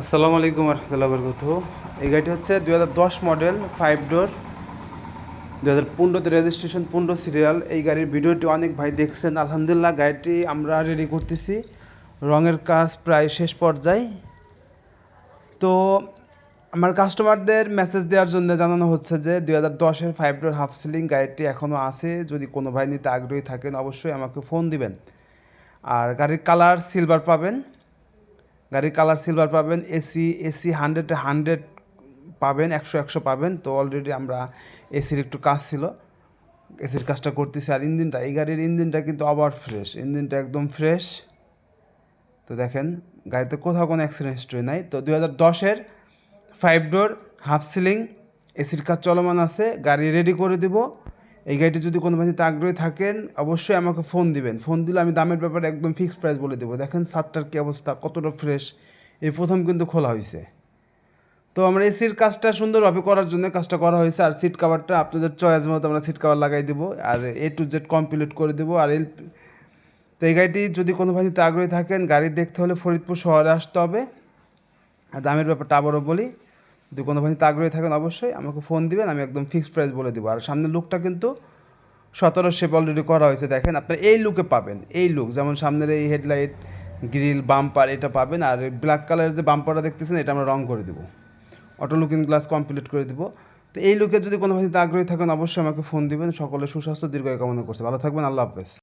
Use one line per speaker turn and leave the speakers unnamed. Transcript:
আসসালামু আলাইকুম রহমতুল্লাহ বরকত এই গাড়িটি হচ্ছে দু দশ মডেল ফাইভ ডোর দু হাজার পনেরোতে রেজিস্ট্রেশন পনেরো সিরিয়াল এই গাড়ির ভিডিওটি অনেক ভাই দেখছেন। আলহামদুলিল্লাহ গাড়িটি আমরা রেডি করতেছি। রঙের কাজ প্রায় শেষ পর্যায়ে। তো আমার কাস্টমারদের মেসেজ দেওয়ার জন্য জানানো হচ্ছে যে, দুই হাজার দশের ফাইভ ডোর হাফ সিলিং গাড়িটি এখনও আছে। যদি কোনো ভাই নিতে আগ্রহী থাকেন, অবশ্যই আমাকে ফোন দিবেন। আর গাড়ির কালার সিলভার পাবেন। গাড়ির কালার সিলভার পাবেন এসি এসি হান্ড্রেডে হান্ড্রেড পাবেন, একশো একশো পাবেন। তো অলরেডি আমরা এসির একটু কাজ ছিল। এসির কাজটা করতেছি আর ইঞ্জিনটা, এই গাড়ির ইঞ্জিনটা কিন্তু আবার ফ্রেশ ইঞ্জিনটা একদম ফ্রেশ তো দেখেন, গাড়িতে কোথাও কোনো অ্যাক্সিডেন্ট হিস্ট্রি নাই। তো দুই হাজার দশের ফাইভ ডোর হাফ সিলিং এসির কাজ চলমান আছে, গাড়ি রেডি করে দিব। এই গাড়িটি যদি কোনো বাড়িতে আগ্রহী থাকেন, অবশ্যই আমাকে ফোন দিবেন। ফোন দিলে আমি দামের ব্যাপারে একদম ফিক্সড প্রাইস বলে দেবো। দেখেন সাতটার কী অবস্থা, কতটা ফ্রেশ এই প্রথম কিন্তু খোলা হয়েছে তো আমরা এসির কাজটা সুন্দরভাবে করার জন্য কাজটা করা হয়েছে। আর সিট কাভারটা আপনাদের চয়েস মতো আমরা সিট কাভার লাগাই দেবো। আর এ টু জেড কমপ্লিট করে দেবো। আর এল তো এই গাড়িটি যদি কোনো ভাইতে আগ্রহী থাকেন, গাড়ি দেখতে হলে ফরিদপুর শহরে আসতে হবে। আর দামের ব্যাপারটা আবারও বলি। যদি কোনো ভাইতে আগ্রহী থাকেন অবশ্যই আমাকে ফোন দিবেন, আমি একদম ফিক্সড প্রাইস বলে দেবো। আর সামনের লুকটা কিন্তু সতেরো শেপ অলরেডি করা হয়েছে, দেখেন আপনার এই লুকে পাবেন, এই লুক যেমন সামনের এই হেডলাইট গ্রিল বাম্পার এটা পাবেন। আর ব্ল্যাক কালারের যে বাম্পারটা দেখতেছেন, এটা আমরা রং করে দেবো। অটো লুকিং গ্লাস কমপ্লিট করে দেবো। তো এই লুকে যদি কোনো ভাইতে আগ্রহী থাকেন, অবশ্যই আমাকে ফোন দিবেন। সকলে সুস্বাস্থ্য, দীর্ঘায়ু কামনা করছে। ভালো থাকবেন, আল্লাহ হাফেজ।